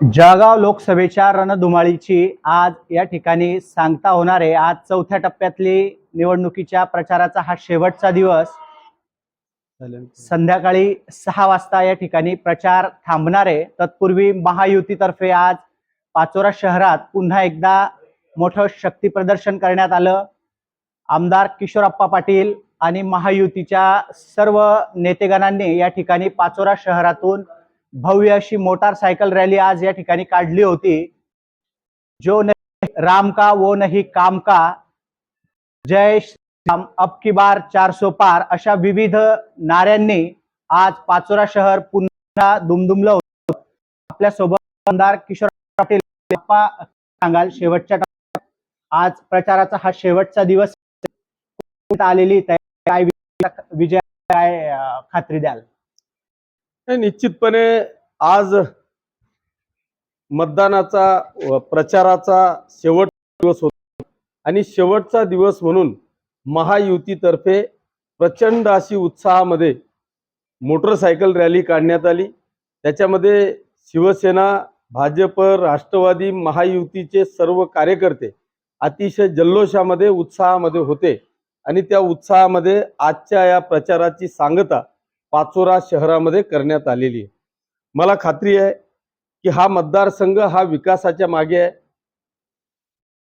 जळगाव लोकसभेच्या रणधुमाळीची आज या ठिकाणी सांगता होणार आहे. आज चौथ्या टप्प्यातली निवडणुकीच्या प्रचाराचा हा शेवटचा दिवस. संध्याकाळी सहा वाजता या ठिकाणी प्रचार थांबणार आहे. तत्पूर्वी महायुतीतर्फे आज पाचोरा शहरात पुन्हा एकदा मोठं शक्ती प्रदर्शन करण्यात आलं. आमदार किशोरप्पा पाटील आणि महायुतीच्या सर्व नेतेगणांनी या ठिकाणी पाचोरा शहरातून भव्य अशी मोटारसायकल रॅली आज या ठिकाणी काढली होती जो नाही राम का वो नाही काम का जय श्रीराम अब की बार चारसो पार अशा विविध नाऱ्यांनी आज पाचोरा शहर पुन्हा दुमदुमलं होत आपल्यासोबत आमदार किशोर पाटील सांगाल शेवटच्या टप्प्यात आज प्रचाराचा हा शेवटचा दिवस आलेली तयारी काय विजय काय खात्री द्याल निश्चितपणे आज मतदानाचा प्रचाराचा शेवट दिवस होता. आणि शेवटचा दिवस म्हणून महायुतीतर्फे प्रचंड अशी उत्साहामध्ये मोटरसायकल रॅली काढण्यात आली. त्याच्यामध्ये शिवसेना भाजप राष्ट्रवादी महायुतीचे सर्व कार्यकर्ते अतिशय जल्लोषामध्ये उत्साहामध्ये होते. आणि त्या उत्साहामध्ये आजच्या या प्रचाराची सांगता पाचोरा शहरामध्ये करण्यात आलेली आहे. मला खात्री आहे की हा मतदारसंघ हा विकासाच्या मागे आहे.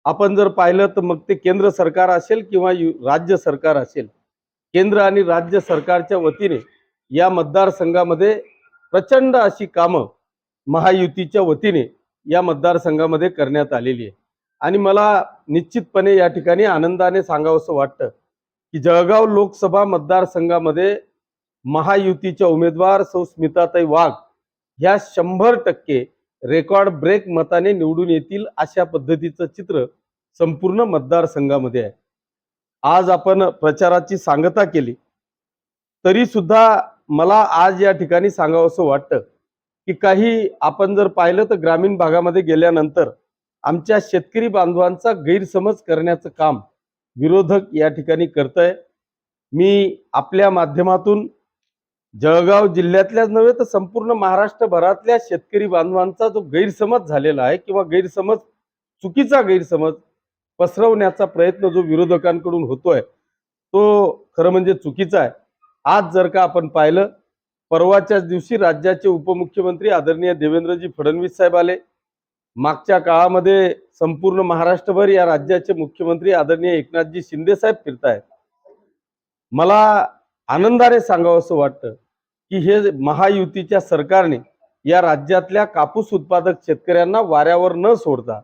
आपण जर पाहिलं तर मग ते केंद्र सरकार असेल किंवा राज्य सरकार असेल केंद्र आणि राज्य सरकारच्या वतीने या मतदारसंघामध्ये प्रचंड अशी कामं महायुतीच्या वतीने या मतदारसंघामध्ये करण्यात आलेली आहे. आणि मला निश्चितपणे या ठिकाणी आनंदाने सांगावंसं वाटतं की जळगाव लोकसभा मतदारसंघामध्ये महायुतीच्या उमेदवार सौ स्मिताताई वाघ ह्या शंभर टक्के रेकॉर्ड ब्रेक मताने निवडून येतील अशा पद्धतीचं चित्र संपूर्ण मतदारसंघामध्ये आहे. आज आपण प्रचाराची सांगता केली. तरी सुद्धा मला आज या ठिकाणी सांगावंसं वाटतं की काही आपण जर पाहिलं तर ग्रामीण भागामध्ये गेल्यानंतर आमच्या शेतकरी बांधवांचा गैरसमज करण्याचं काम विरोधक या ठिकाणी करत आहे मी आपल्या माध्यमातून जळगाव जिल्ह्यातल्याच नव्हे तर संपूर्ण महाराष्ट्रभरातल्या शेतकरी बांधवांचा जो गैरसमज झालेला आहे किंवा गैरसमज चुकीचा गैरसमज पसरवण्याचा प्रयत्न जो विरोधकांकडून होतोय तो खरं म्हणजे चुकीचा आहे. आज जर का आपण पाहिलं परवाच्याच दिवशी राज्याचे उपमुख्यमंत्री आदरणीय देवेंद्रजी फडणवीस साहेब आले. मागच्या काळामध्ये संपूर्ण महाराष्ट्रभर या राज्याचे मुख्यमंत्री आदरणीय एकनाथजी शिंदे साहेब फिरतायत. मला आनंदाने सांगावंसं वाटतं की हे महायुतीच्या सरकारने या राज्यातल्या कापूस उत्पादक शेतकऱ्यांना वाऱ्यावर न सोडता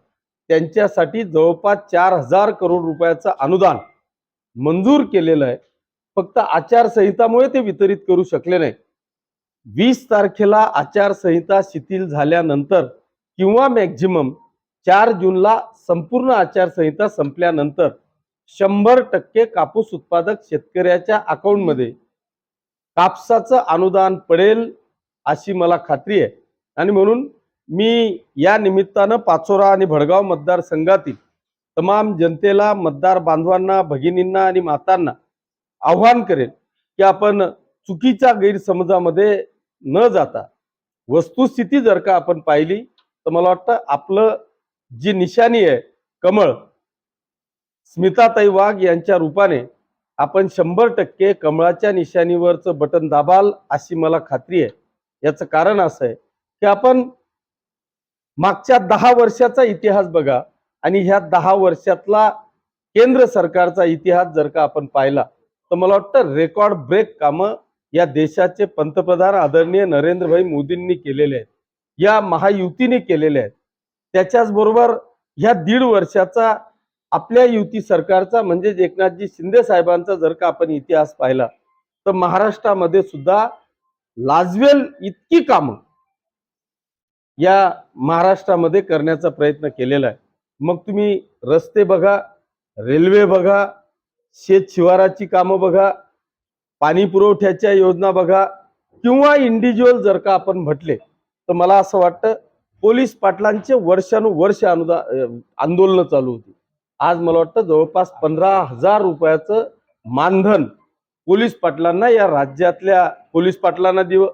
त्यांच्यासाठी जवळपास चार हजार करोड रुपयाचं अनुदान मंजूर केलेलं आहे. फक्त आचारसंहितामुळे ते वितरित करू शकले नाही. वीस तारखेला आचारसंहिता शिथिल झाल्यानंतर किंवा मॅक्झिमम चार जूनला संपूर्ण आचारसंहिता संपल्यानंतर शंभर टक्के कापूस उत्पादक शेतकऱ्याच्या अकाउंटमध्ये कापसाचं अनुदान पडेल अशी मला खात्री आहे. आणि म्हणून मी या निमित्तानं पाचोरा आणि भडगाव मतदारसंघातील तमाम जनतेला मतदार बांधवांना भगिनींना आणि मातांना आव्हान करेल की आपण चुकीच्या गैरसमजामध्ये न जाता वस्तुस्थिती जर का आपण पाहिली तर मला वाटतं आपलं जी निशाणी आहे कमळ स्मिताताई वाघ यांच्या रूपाने आपण शंभर टक्के कमळाच्या निशाणीवरचं बटन दाबाल अशी मला खात्री आहे. याचं कारण असं आहे की आपण मागच्या दहा वर्षाचा इतिहास बघा आणि ह्या दहा वर्षातला केंद्र सरकारचा इतिहास जर का आपण पाहिला तर मला वाटतं रेकॉर्ड ब्रेक कामं या देशाचे पंतप्रधान आदरणीय नरेंद्रभाई मोदींनी केलेले आहेत. या महायुतीने केलेले आहेत. त्याच्याच बरोबर ह्या दीड वर्षाचा आपल्या युती सरकारचा म्हणजे एकनाथजी शिंदे साहेबांचा जर का आपण इतिहास पाहिला तर महाराष्ट्रामध्ये सुद्धा लाजवेल इतकी कामं या महाराष्ट्रामध्ये करण्याचा प्रयत्न केलेला आहे. मग तुम्ही रस्ते बघा रेल्वे बघा शेत शिवाराची कामं बघा पाणी पुरवठ्याच्या योजना बघा किंवा इंडिव्हिज्युअल जर का आपण म्हटले तर मला असं वाटतं पोलीस पाटलांचे वर्षानुवर्ष अनुदा आंदोलनं चालू होती. आज मला वाटतं जवळपास पंधरा हजार रुपयाचं मानधन पोलीस पाटलांना या राज्यातल्या पोलीस पाटलांना दिव.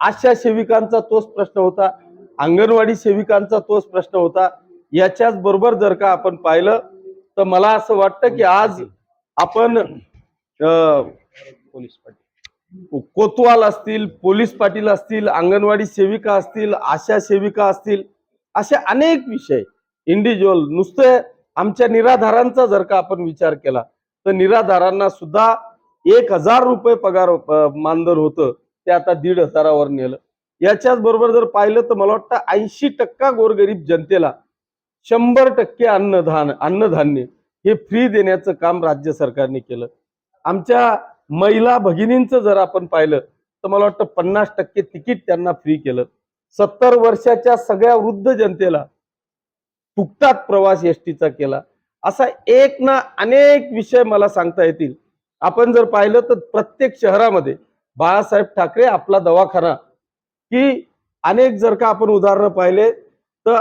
आशा सेविकांचा तोच प्रश्न होता. अंगणवाडी सेविकांचा तोच प्रश्न होता. याच्याच बरोबर जर का आपण पाहिलं तर मला असं वाटतं की आज आपण पोलीस पाटील कोतवाल असतील पोलीस पाटील असतील अंगणवाडी सेविका असतील आशा सेविका असतील असे अनेक विषय इंडिव्हिज्युअल नुसते आमच्या निराधारांचा जर का आपण विचार केला तर निराधारांना सुद्धा एक हजार रुपये पगार मानधन होतं. ते आता दीड हजारावर नेलं. याच्याच बरोबर जर पाहिलं तर मला वाटतं ऐंशी टक्का गोरगरीब जनतेला शंभर टक्के अन्नधान अन्नधान्य हे फ्री देण्याचं काम राज्य सरकारने केलं. आमच्या महिला भगिनींचं जर आपण पाहिलं तर मला वाटतं पन्नास टक्के तिकीट त्यांना फ्री केलं. सत्तर वर्षाच्या सगळ्या वृद्ध जनतेला फुकटात प्रवास एस टीचा केला. असा एक ना अनेक विषय मला सांगता येतील. आपण जर पाहिलं तर प्रत्येक शहरामध्ये बाळासाहेब ठाकरे आपला दवाखाना की अनेक जर का आपण उदाहरणं पाहिले तर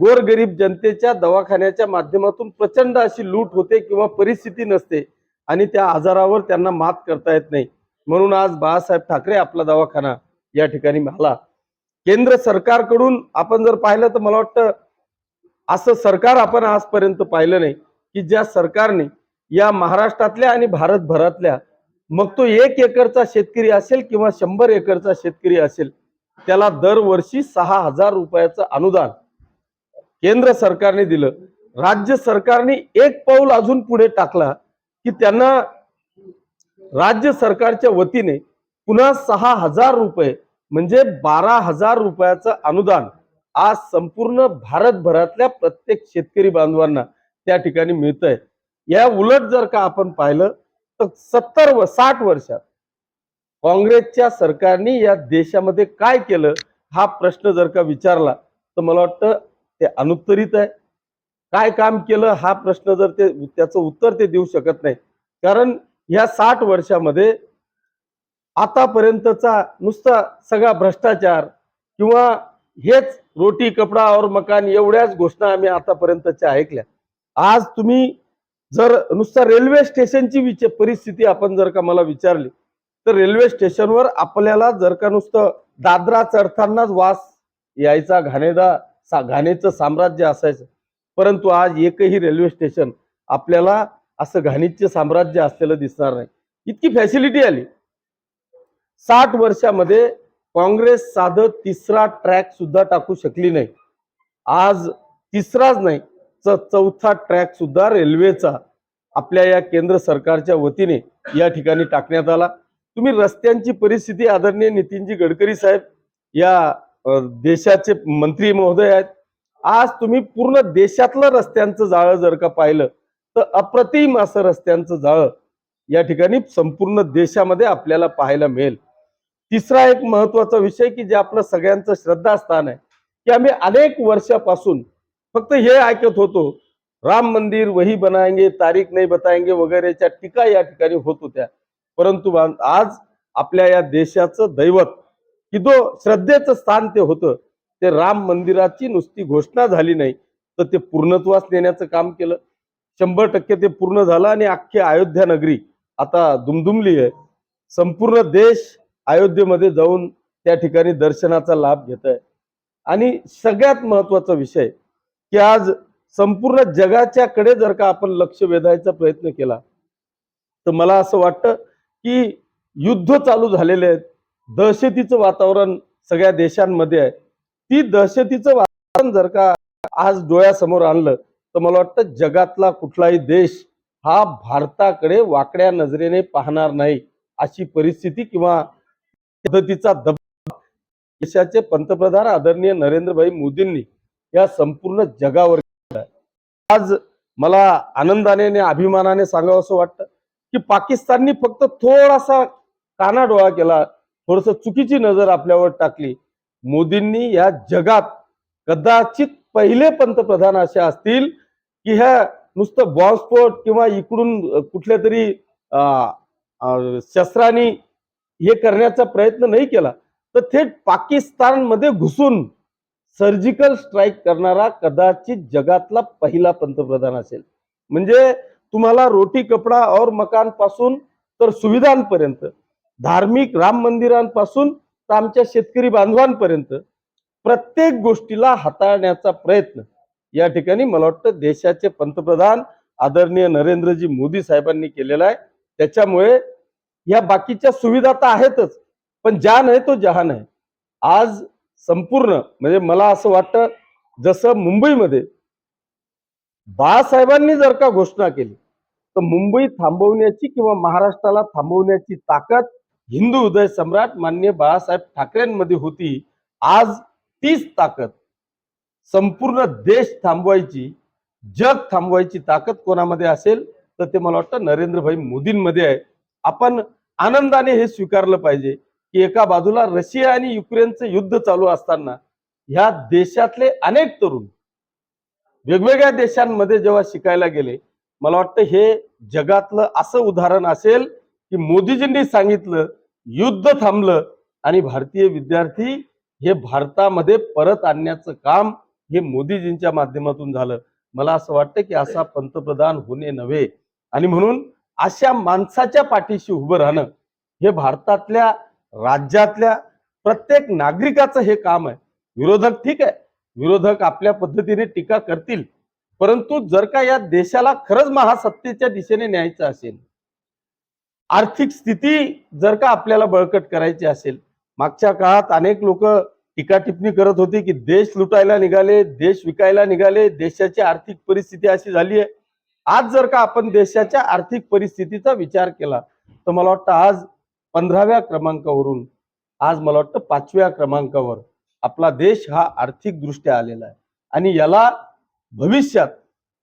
गोरगरीब जनतेच्या दवाखान्याच्या माध्यमातून प्रचंड अशी लूट होते किंवा परिस्थिती नसते आणि त्या आजारावर त्यांना मात करता येत नाही. म्हणून आज बाळासाहेब ठाकरे आपला दवाखाना या ठिकाणी आला. केंद्र सरकारकडून आपण जर पाहिलं तर मला वाटतं असं सरकार आपण आजपर्यंत पाहिलं नाही की ज्या सरकारने या महाराष्ट्रातल्या आणि भारतभरातल्या मग तो एक एकरचा शेतकरी असेल किंवा शंभर एकरचा शेतकरी असेल त्याला दरवर्षी सहा हजार रुपयाचं अनुदान केंद्र सरकारने दिलं. राज्य सरकारने एक पाऊल अजून पुढे टाकला की त्यांना राज्य सरकारच्या वतीने पुन्हा सहा हजार रुपये म्हणजे बारा हजार रुपयाचं अनुदान आज संपूर्ण भारतभरातल्या प्रत्येक शेतकरी बांधवांना त्या ठिकाणी मिळतंय. या उलट जर का आपण पाहिलं तर सत्तर व साठ वर्षात काँग्रेसच्या सरकारने या देशामध्ये काय केलं हा प्रश्न जर का विचारला तर मला वाटतं ते अनुत्तरित आहे. काय काम केलं हा प्रश्न जर ते त्याचं उत्तर ते देऊ शकत नाही. कारण या साठ वर्षामध्ये आतापर्यंतचा नुसता सगळा भ्रष्टाचार किंवा हेच रोटी कपडा और मकान एवढ्याच घोषणा आम्ही आतापर्यंतच्या ऐकल्या. आज तुम्ही जर नुसता रेल्वे स्टेशनची विच परिस्थिती आपण जर का मला विचारली तर रेल्वे स्टेशनवर आपल्याला जर का नुसतं दादरा चढतानाच वास यायचा घाणेदा सा घाणेचं साम्राज्य असायचं परंतु आज एकही रेल्वे स्टेशन आपल्याला असं घाणीचे साम्राज्य असलेलं दिसणार नाही. इतकी फॅसिलिटी आली. साठ वर्षामध्ये काँग्रेस साधं तिसरा ट्रॅक सुद्धा टाकू शकली नाही. आज तिसराच नाही च- चौथा ट्रॅक सुद्धा रेल्वेचा आपल्या या केंद्र सरकारच्या वतीने या ठिकाणी टाकण्यात आला. तुम्ही रस्त्यांची परिस्थिती आदरणीय नितीनजी गडकरी साहेब या देशाचे मंत्री महोदय आहेत. आज तुम्ही पूर्ण देशातलं रस्त्यांचं जाळं जर का पाहिलं तर अप्रतिम असं रस्त्यांचं जाळं या ठिकाणी संपूर्ण देशामध्ये आपल्याला पाहायला मिळेल. तिसरा एक महत्त्वाचा विषय की जे आपलं सगळ्यांचं श्रद्धास्थान आहे की आम्ही अनेक वर्षापासून फक्त हे ऐकत होतो राम मंदिर वही बनाएंगे तारीख नाही बताएंगे वगैरेच्या टीका या ठिकाणी होत होत्या. परंतु आज आपल्या या देशाचं दैवत की जो श्रद्धेचं स्थान ते होतं ते राम मंदिराची नुसती घोषणा झाली नाही तर ते पूर्णत्वास नेण्याचं काम केलं. शंभर टक्के ते पूर्ण झालं आणि अख्खी अयोध्या नगरी आता दुमदुमली आहे. संपूर्ण देश अयोध्येमध्ये जाऊन त्या ठिकाणी दर्शनाचा लाभ घेत आहे. आणि सगळ्यात महत्त्वाचा विषय की आज संपूर्ण जगाच्या कडे जर का आपण लक्ष वेधायचा प्रयत्न केला तर मला असं वाटतं की युद्ध चालू झालेले आहेत. दहशतीचं वातावरण सगळ्या देशांमध्ये आहे. ती दहशतीचं वातावरण जर का आज डोळ्यासमोर आणलं तर मला वाटतं जगातला कुठलाही देश हा भारताकडे वाकड्या नजरेने पाहणार नाही अशी परिस्थिती किंवा पद्धतीचा दबाव देशाचे पंतप्रधान आदरणीय नरेंद्रभाई मोदींनी या संपूर्ण जगावर आज मला आनंदाने आणि अभिमानाने सांगावं असं वाटतं की पाकिस्ताननी फक्त थोडासा कानाडोळा केला थोडस चुकीची नजर आपल्यावर टाकली. मोदींनी या जगात कदाचित पहिले पंतप्रधान असे असतील की ह्या नुसतं बॉम्बस्फोट किंवा इकडून कुठल्या तरी शस्त्रांनी हे करण्याचा प्रयत्न नाही केला तर थेट पाकिस्तानमध्ये घुसून सर्जिकल स्ट्राईक करणारा कदाचित जगातला पहिला पंतप्रधान असेल. म्हणजे तुम्हाला रोटी कपडा और मकानपासून तर सुविधांपर्यंत धार्मिक राम मंदिरांपासून तर आमच्या शेतकरी बांधवांपर्यंत प्रत्येक गोष्टीला हाताळण्याचा प्रयत्न. या ठिकाणी मला वाटतं देशाचे पंतप्रधान आदरणीय नरेंद्रजी मोदी साहेबांनी केलेला आहे. त्याच्यामुळे या बाकीच्या सुविधा तर आहेतच पण ज्या आहे तो जहान आहे. आज संपूर्ण म्हणजे मला असं वाटतं जसं मुंबईमध्ये बाळासाहेबांनी जर का घोषणा केली तर मुंबई थांबवण्याची किंवा महाराष्ट्राला थांबवण्याची ताकद हिंदू उदय सम्राट मान्य बाळासाहेब ठाकरेंमध्ये होती आज तीच ताकद. संपूर्ण देश थांबवायची जग थांबवायची ताकद कोणामध्ये असेल तर ते मला वाटतं नरेंद्रभाई मोदींमध्ये आहे. आपण आनंदाने हे स्वीकारलं पाहिजे की एका बाजूला रशिया आणि युक्रेनचं युद्ध चालू असताना ह्या देशातले अनेक तरुण वेगवेगळ्या देशांमध्ये जेव्हा शिकायला गेले मला वाटतं हे जगातलं असं उदाहरण असेल की मोदीजींनी सांगितलं युद्ध थांबलं आणि भारतीय विद्यार्थी हे भारतामध्ये परत आणण्याचं काम हे मोदीजींच्या माध्यमातून झालं. मला असं वाटतं की असा पंतप्रधान होणे नव्हे. आणि म्हणून अशा माणसाच्या पाठीशी उभं राहणं हे भारतातल्या राज्यातल्या प्रत्येक नागरिकाचं हे काम आहे. विरोधक ठीक आहे. विरोधक आपल्या पद्धतीने टीका करतील. परंतु जर का या देशाला खरंच महासत्तेच्या दिशेने न्यायचं असेल आर्थिक स्थिती जर का आपल्याला बळकट करायची असेल मागच्या काळात अनेक लोक टीका टिप्पणी करत होती की देश लुटायला निघाले देश विकायला निघाले देशाची आर्थिक परिस्थिती अशी झाली आहे. आज जर का आपण देशाच्या आर्थिक परिस्थितीचा विचार केला तर मला वाटतं आज पंधराव्या क्रमांकावरून आज मला वाटतं पाचव्या क्रमांकावर आपला देश हा आर्थिक दृष्ट्या आलेला आहे. आणि याला भविष्यात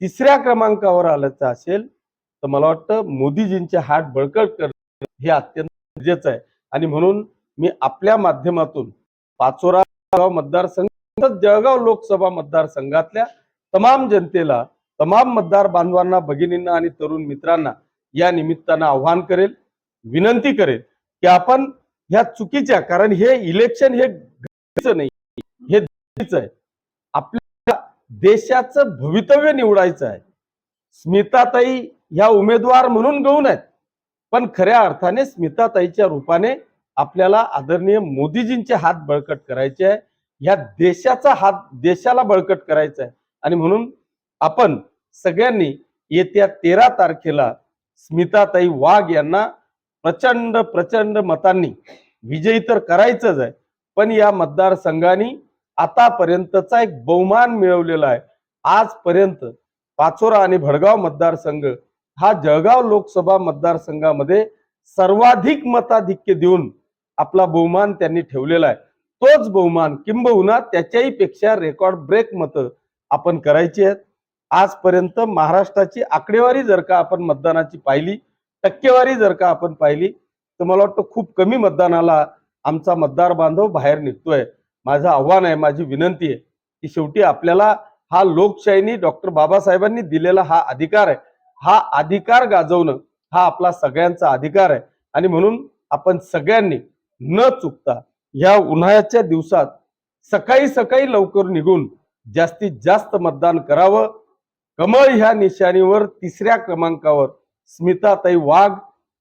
तिसऱ्या क्रमांकावर आल्याचं असेल तर मला वाटतं मोदीजींचे हात बळकट करणं हे अत्यंत गरजेचं आहे. आणि म्हणून मी आपल्या माध्यमातून पाचोरा मतदारसंघ जळगाव लोकसभा मतदारसंघातल्या तमाम जनतेला तमाम मतदार बांधवांना भगिनींना आणि तरुण मित्रांना या निमित्तानं आव्हान करेल विनंती करेल की आपण ह्या चुकीच्या कारण हे इलेक्शन हे नाही हे आहे. आपल्या देशाचं भवितव्य निवडायचं आहे. स्मिताताई ह्या उमेदवार म्हणून गौण आहेत पण खऱ्या अर्थाने स्मिताताईच्या रूपाने आपल्याला आदरणीय मोदीजींचे हात बळकट करायचे आहे. ह्या देशाचा हात देशाला बळकट करायचा आहे. आणि म्हणून आपण सगळ्यांनी येत्या तेरा तारखेला स्मिताताई वाघ यांना प्रचंड प्रचंड मतांनी विजयी तर करायचंच आहे पण या मतदारसंघाने आतापर्यंतचा एक बहुमान मिळवलेला आहे. आजपर्यंत पाचोरा आणि भडगाव मतदारसंघ हा जळगाव लोकसभा मतदारसंघामध्ये सर्वाधिक मताधिक्य देऊन आपला बहुमान त्यांनी ठेवलेला आहे. तोच बहुमान किंबहुना त्याच्याही पेक्षा रेकॉर्ड ब्रेक मतं आपण करायची आहेत. आजपर्यंत महाराष्ट्राची आकडेवारी जर का आपण मतदानाची पाहिली टक्केवारी जर का आपण पाहिली तर मला वाटतं खूप कमी मतदानाला आमचा मतदार बांधव बाहेर निघतोय. माझं आव्हान आहे माझी विनंती आहे की शेवटी आपल्याला हा लोकशाहीनी डॉक्टर बाबासाहेबांनी दिलेला हा अधिकार आहे. हा अधिकार गाजवणं हा आपला सगळ्यांचा अधिकार आहे. आणि म्हणून आपण सगळ्यांनी न चुकता या उन्हाळ्याच्या दिवसात सकाळी सकाळी लवकर निघून जास्तीत जास्त मतदान करावं. कमळ ह्या निशाणीवर तिसऱ्या क्रमांकावर स्मिताताई वाघ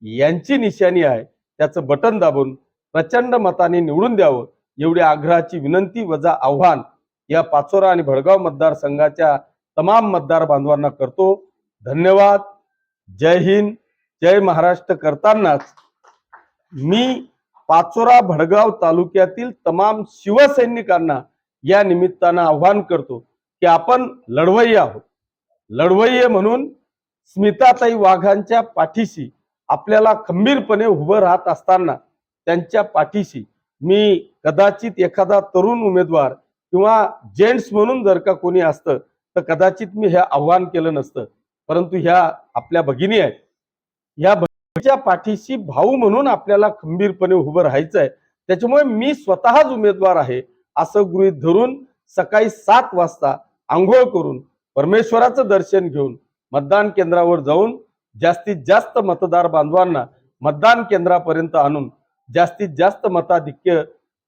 यांची निशाणी आहे. त्याचं बटन दाबून प्रचंड मताने निवडून द्यावं. एवढी आग्रहाची विनंती वजा आव्हान या पाचोरा आणि भडगाव मतदारसंघाच्या तमाम मतदार बांधवांना करतो. धन्यवाद. जय हिंद. जय महाराष्ट्र करतानाच मी पाचोरा भडगाव तालुक्यातील तमाम शिवसैनिकांना या निमित्तानं आव्हान करतो की आपण लढवई आहोत. लढवय्ये म्हणून स्मिताताई वाघांच्या पाठीशी आपल्याला खंबीरपणे उभं राहत असताना त्यांच्या पाठीशी मी कदाचित एखादा तरुण उमेदवार किंवा जेंट्स म्हणून जर का कोणी असतं तर कदाचित मी हे आव्हान केलं नसतं. परंतु ह्या आपल्या भगिनी आहेत. ह्या भगिनीच्या पाठीशी भाऊ म्हणून आपल्याला खंबीरपणे उभं राहायचं आहे त्याच्यामुळे मी स्वतःच उमेदवार आहे असं गृहीत धरून सकाळी सात वाजता आंघोळ करून परमेश्वराचं दर्शन घेऊन मतदान केंद्रावर जाऊन जास्तीत जास्त मतदार बांधवांना मतदान केंद्रापर्यंत आणून जास्तीत जास्त मताधिक्य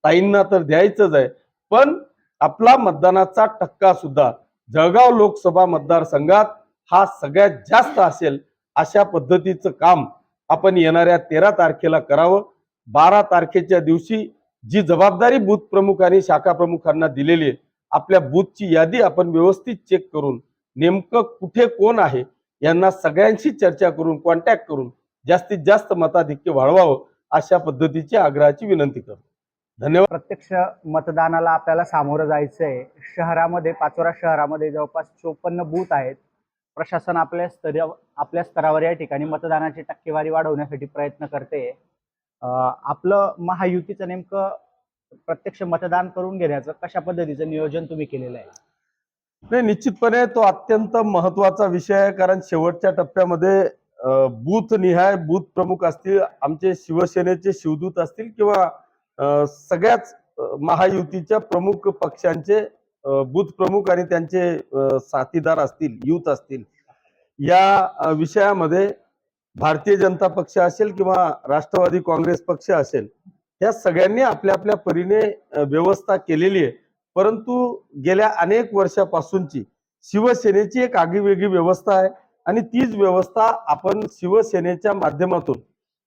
ताईंना तर द्यायचंच आहे. पण आपला मतदानाचा टक्का सुद्धा जळगाव लोकसभा मतदारसंघात हा सगळ्यात जास्त असेल अशा पद्धतीचं काम आपण येणाऱ्या तेरा तारखेला करावं. बारा तारखेच्या दिवशी जी जबाबदारी बूथ प्रमुख आणि शाखा प्रमुखांना दिलेली आहे आपल्या बूथची यादी आपण व्यवस्थित चेक करून नेमकं कुठे कोण आहे यांना सगळ्यांशी चर्चा करून कॉन्टॅक्ट करून जास्तीत जास्त मताधिक्य वाढवावं अशा पद्धतीची आग्रहाची विनंती करतो. धन्यवाद. प्रत्यक्ष मतदानाला आपल्याला सामोरं जायचं आहे शहरामध्ये पाचोरा शहरामध्ये जवळपास चोपन्न बूथ आहेत. प्रशासन आपल्या स्तरा आपल्या स्तरावर या ठिकाणी मतदानाची टक्केवारी वाढवण्यासाठी प्रयत्न करते. आपलं महायुतीचं नेमकं प्रत्यक्ष मतदान करून घेण्याचं कशा पद्धतीचं नियोजन तुम्ही केलेलं आहे? नाही निश्चितपणे तो अत्यंत महत्त्वाचा विषय आहे कारण शेवटच्या टप्प्यामध्ये बूथ निहाय बूथ प्रमुख असतील आमचे शिवसेनेचे शिवदूत असतील किंवा सगळ्याच महायुतीच्या प्रमुख पक्षांचे बूथ प्रमुख आणि त्यांचे साथीदार असतील युथ असतील या विषयामध्ये भारतीय जनता पक्ष असेल किंवा राष्ट्रवादी काँग्रेस पक्ष असेल या सगळ्यांनी आपल्या आपल्या परीने व्यवस्था केलेली आहे. परंतु गेल्या अनेक वर्षापासूनची शिवसेनेची एक आगळीवेगळी व्यवस्था आहे आणि तीच व्यवस्था आपण शिवसेनेच्या माध्यमातून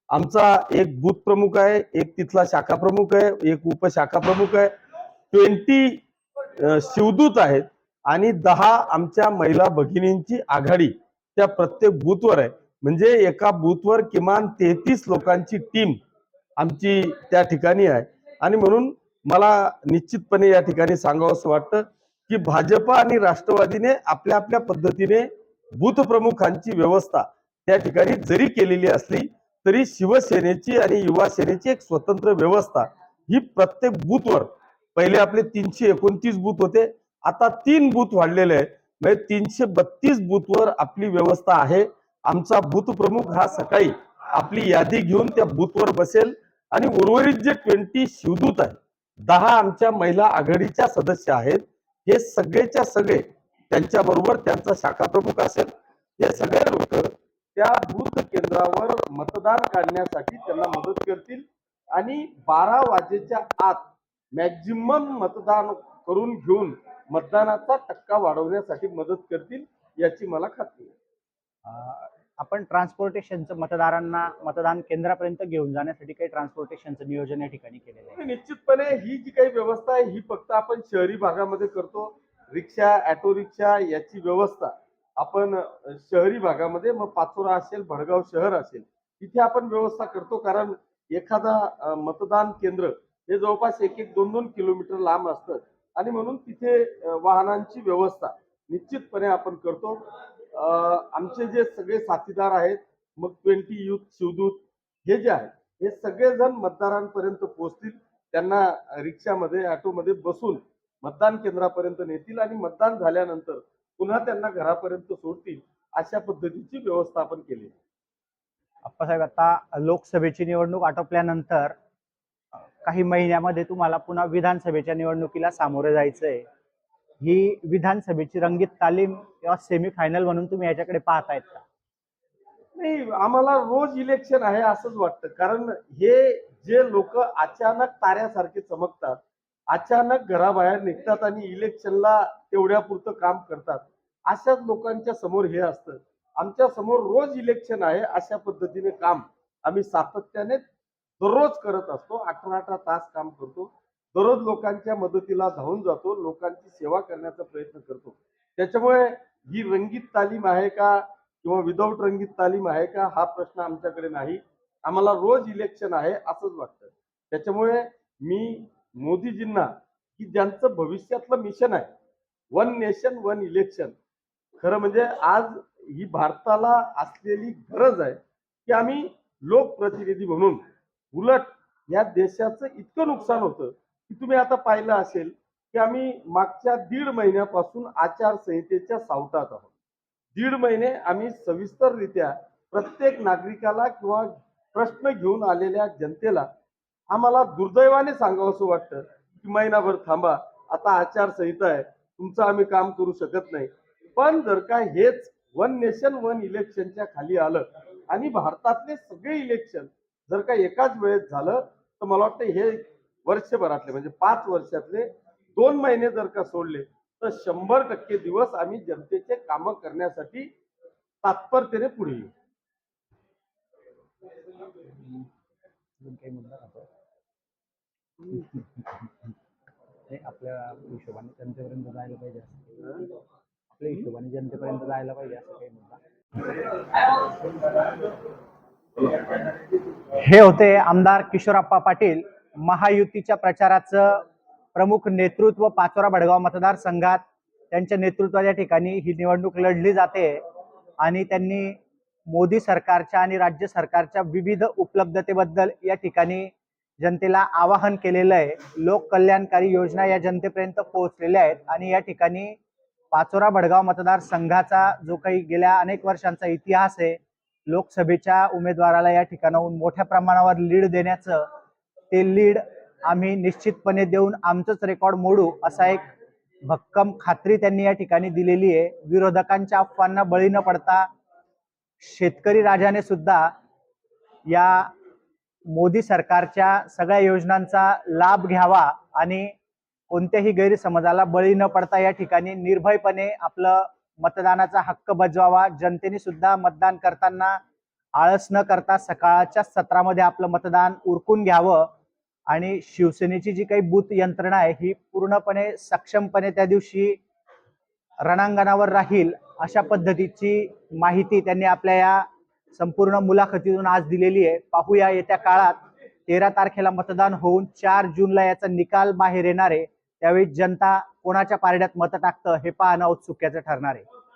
आमचा एक बूथ प्रमुख आहे एक तिथला शाखा प्रमुख आहे एक उपशाखा प्रमुख आहे ट्वेंटी शिवदूत आहेत आणि दहा आमच्या महिला भगिनींची आघाडी त्या प्रत्येक बूथवर आहे. म्हणजे एका बूथवर किमान तेहतीस लोकांची टीम आमची त्या ठिकाणी आहे. आणि म्हणून मला निश्चितपणे या ठिकाणी सांगावंसं वाटतं की भाजपा आणि राष्ट्रवादीने आपल्या आपल्या पद्धतीने बूथ प्रमुखांची व्यवस्था त्या ठिकाणी जरी केलेली असली तरी शिवसेनेची आणि युवा सेनेची एक स्वतंत्र व्यवस्था ही प्रत्येक बूथवर. पहिले आपले तीनशे एकोणतीस बूथ होते. आता तीन बूथ वाढलेले आहेत. म्हणजे तीनशे बत्तीस बूथवर आपली व्यवस्था आहे. आमचा बूथ प्रमुख हा सकाळी आपली यादी घेऊन त्या बूथवर बसेल. आणि उर्वरित जे ट्वेंटी शिवदूत आहेत दहा आमच्या महिला आघाडीच्या सदस्य आहेत हे सगळेच्या सगळे त्यांच्या बरोबर त्यांचा शाखा प्रमुख असेल. हे सगळे लोक त्या बूथ केंद्रावर मतदान काढण्यासाठी त्यांना मदत करतील. आणि बारा वाजेच्या आत मॅक्झिमम मतदान करून घेऊन मतदानाचा टक्का वाढवण्यासाठी मदत करतील याची मला खात्री आहे. आपण ट्रान्सपोर्टेशनचं मतदारांना मतदान केंद्रापर्यंत घेऊन जाण्यासाठी काही ट्रान्सपोर्टेशनचं नियोजन या ठिकाणी केलेलं आहे. निश्चितपणे ही जी काही व्यवस्था आहे ही फक्त आपण शहरी भागामध्ये करतो. रिक्षा ऑटो रिक्षा याची व्यवस्था आपण शहरी भागामध्ये मग पाचोरा असेल भडगाव शहर असेल तिथे आपण व्यवस्था करतो. कारण एखादा मतदान केंद्र हे जवळपास एक एक दोन दोन किलोमीटर लांब असतं. आणि म्हणून तिथे वाहनांची व्यवस्था निश्चितपणे आपण करतो. आमचे जे सगळे साथीदार आहेत मग ट्वेंटी युथ शिवदूत हे जे आहेत हे सगळेजण मतदारांपर्यंत पोहोचतील त्यांना रिक्षामध्ये ऑटोमध्ये बसून मतदान केंद्रापर्यंत नेतील आणि मतदान झाल्यानंतर पुन्हा त्यांना घरापर्यंत सोडतील अशा पद्धतीची व्यवस्था आपण केली. अप्पासाहेब आता लोकसभेची निवडणूक आटोपल्यानंतर काही महिन्यामध्ये तुम्हाला पुन्हा विधानसभेच्या निवडणुकीला सामोरे जायचं आहे ही विधानसभेची रंगीत तालीम किंवा सेमी फायनल म्हणून तुम्ही याच्याकडे पाहतायत का? नाही आम्हाला रोज इलेक्शन आहे असंच वाटतं. कारण हे जे लोक अचानक ताऱ्यासारखे चमकतात अचानक घराबाहेर निघतात आणि इलेक्शनला तेवढ्या पुरतं काम करतात अशाच लोकांच्या समोर हे असतं. आमच्यासमोर रोज इलेक्शन आहे अशा पद्धतीने काम आम्ही सातत्याने दररोज करत असतो. अठरा अठरा तास काम करतो. दररोज लोकांच्या मदतीला धावून जातो लोकांची सेवा करण्याचा प्रयत्न करतो. त्याच्यामुळे ही रंगीत तालीम आहे का किंवा विदाऊट रंगीत तालीम आहे का हा प्रश्न आमच्याकडे नाही. आम्हाला रोज इलेक्शन आहे असंच वाटतं. त्याच्यामुळे मी मोदीजींना की ज्यांचं भविष्यातलं मिशन आहे वन नेशन वन इलेक्शन खरं म्हणजे आज ही भारताला असलेली गरज आहे की आम्ही लोकप्रतिनिधी म्हणून उलट या देशाचं इतकं नुकसान होतं की तुम्ही आता पाहिलं असेल की आम्ही मागच्या दीड महिन्यापासून आचारसंहितेच्या सावटात आहोत. दीड महिने आम्ही सविस्तररित्या प्रत्येक नागरिकाला किंवा प्रश्न घेऊन आलेल्या जनतेला आम्हाला दुर्दैवाने सांगावंसं वाटतं की महिनाभर थांबा आता आचारसंहिता आहे तुमचं आम्ही काम करू शकत नाही. पण जर का हेच वन नेशन वन इलेक्शनच्या खाली आलं आणि भारतातले सगळे इलेक्शन जर का एकाच वेळेत झालं तर मला वाटतं हे वर्षभरातले म्हणजे पाच वर्षातले दोन महिने जर का सोडले तर शंभर टक्के दिवस आम्ही जनतेचे कामं करण्यासाठी तात्परतेने पुढे येऊ? हे आपल्या हिशोबाने जनतेपर्यंत जायला पाहिजे. आपल्या हिशोबाने जनतेपर्यंत जायला पाहिजे असं काही मुद्दा हे होते आमदार किशोरप्पा पाटील महायुतीच्या प्रचाराचं प्रमुख नेतृत्व पाचोरा भडगाव मतदारसंघात त्यांच्या नेतृत्वाच्या ठिकाणी ही निवडणूक लढली जाते. आणि त्यांनी मोदी सरकारच्या आणि राज्य सरकारच्या विविध उपलब्धतेबद्दल या ठिकाणी जनतेला आवाहन केलेलं आहे. लोककल्याणकारी योजना या जनतेपर्यंत पोहोचलेल्या आहेत. आणि या ठिकाणी पाचोरा भडगाव मतदारसंघाचा जो काही गेल्या अनेक वर्षांचा इतिहास आहे लोकसभेच्या उमेदवाराला या ठिकाणाहून मोठ्या प्रमाणावर लीड देण्याचं ते लीड आम्ही निश्चितपणे देऊन आमचंच रेकॉर्ड मोडू असा एक भक्कम खात्री त्यांनी या ठिकाणी दिलेली आहे. विरोधकांच्या अफवांना बळी न पडता शेतकरी राजाने सुद्धा या मोदी सरकारच्या सगळ्या योजनांचा लाभ घ्यावा आणि कोणत्याही गैरसमजाला बळी न पडता या ठिकाणी निर्भयपणे आपलं मतदानाचा हक्क बजवावा. जनतेने सुद्धा मतदान करताना आळस न करता सकाळच्या सत्रामध्ये आपलं मतदान उरकून घ्यावं. आणि शिवसेनेची जी काही बूथ यंत्रणा आहे ही पूर्णपणे सक्षमपणे त्या दिवशी रणांगणावर राहील अशा पद्धतीची माहिती त्यांनी आपल्या या संपूर्ण मुलाखतीतून आज दिलेली आहे. पाहूया येत्या काळात तेरा तारखेला मतदान होऊन चार जूनला याचा निकाल बाहेर येणार आहे. त्यावेळी जनता कोणाच्या पारड्यात मतं टाकतं हे पाहणं औत्सुक्याचं ठरणार आहे.